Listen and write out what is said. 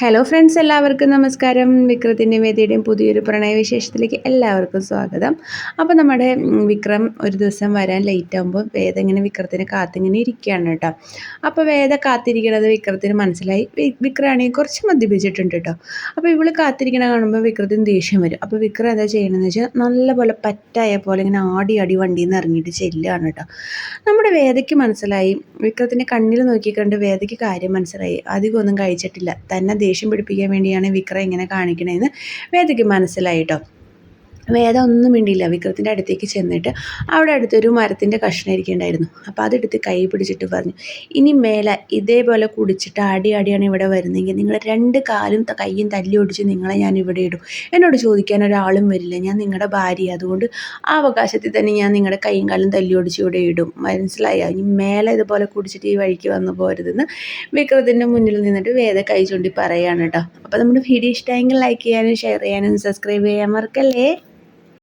Hello friends എല്ലാവർക്കും നമസ്കാരം. വിക്രത്തിന്റെയും വേദിയുടെയും പുതിയൊരു പ്രണയവിശേഷത്തിലേക്ക് എല്ലാവർക്കും സ്വാഗതം. അപ്പോൾ നമ്മുടെ വിക്രം ഒരു ദിവസം വരാൻ ലേറ്റ് ആകുമ്പോൾ വേദ ഇങ്ങനെ വിക്രത്തിന് കാത്തിങ്ങനെ ഇരിക്കുകയാണ് കേട്ടോ. അപ്പോൾ വേദ കാത്തിരിക്കണത് വിക്രത്തിന് മനസ്സിലായി. വിക്രാണെങ്കിൽ കുറച്ച് മദ്യപിച്ചിട്ടുണ്ട് കേട്ടോ. അപ്പോൾ ഇവൾ കാത്തിരിക്കണ കാണുമ്പോൾ വിക്രത്തിന് ദേഷ്യം വരും. അപ്പോൾ വിക്രം എന്താ ചെയ്യണമെന്ന് വെച്ചാൽ നല്ലപോലെ പറ്റായ പോലെ ഇങ്ങനെ ആടി ആടി വണ്ടിയിൽ നിന്ന് ഇറങ്ങിയിട്ട് ചെല്ലുകയാണ് കേട്ടോ. നമ്മുടെ വേദയ്ക്ക് മനസ്സിലായി. വിക്രത്തിന്റെ കണ്ണിൽ നോക്കിക്കണ്ട് വേദയ്ക്ക് കാര്യം മനസ്സിലായി. അധികമൊന്നും കഴിച്ചിട്ടില്ല. തന്നെ ദേഷ്യം പിടിപ്പിക്കാൻ വേണ്ടിയാണ് വിക്രം ഇങ്ങനെ കാണിക്കണതെന്ന് വേദയ്ക്ക് മനസ്സിലായി കേട്ടോ വേദ ഒന്നും മിണ്ടിയില്ല. വിക്രത്തിന്റെ അടുത്തേക്ക് ചെന്നിട്ട് അവിടെ അടുത്തൊരു മരത്തിന്റെ കഷ്ണം ഇരിക്കുന്നുണ്ടായിരുന്നു അപ്പോൾ അതെടുത്ത് കൈ പിടിച്ചിട്ട് പറഞ്ഞു ഇനി മേലെ ഇതേപോലെ കുടിച്ചിട്ട് ആടി ആടിയാണ് ഇവിടെ വരുന്നതെങ്കിൽ നിങ്ങൾ രണ്ട് കാലും കൈയും തല്ലി ഒടിച്ച് നിങ്ങളെ ഞാൻ ഇവിടെ ഇടും. എന്നോട് ചോദിക്കാൻ ഒരാളും വരില്ല. ഞാൻ നിങ്ങളുടെ ഭാര്യ. അതുകൊണ്ട് ആ അവകാശത്തിൽ തന്നെ ഞാൻ നിങ്ങളുടെ കൈയും കാലും തല്ലി ഒടിച്ച് ഇവിടെ ഇടും. മനസ്സിലായോ? ഇനി മേലെ ഇതുപോലെ കുടിച്ചിട്ട് ഈ വഴിക്ക് വന്നു പോരുതെന്ന് വിക്രത്തിന്റെ മുന്നിൽ നിന്നിട്ട് വേദ കൈ ചൂണ്ടി പറയുകയാണ് കേട്ടോ. അപ്പോൾ നമ്മുടെ വീഡിയോ ഇഷ്ടമായെങ്കിൽ ലൈക്ക് ചെയ്യാനും ഷെയർ ചെയ്യാനും സബ്സ്ക്രൈബ് ചെയ്യാൻ മറക്കല്ലേ?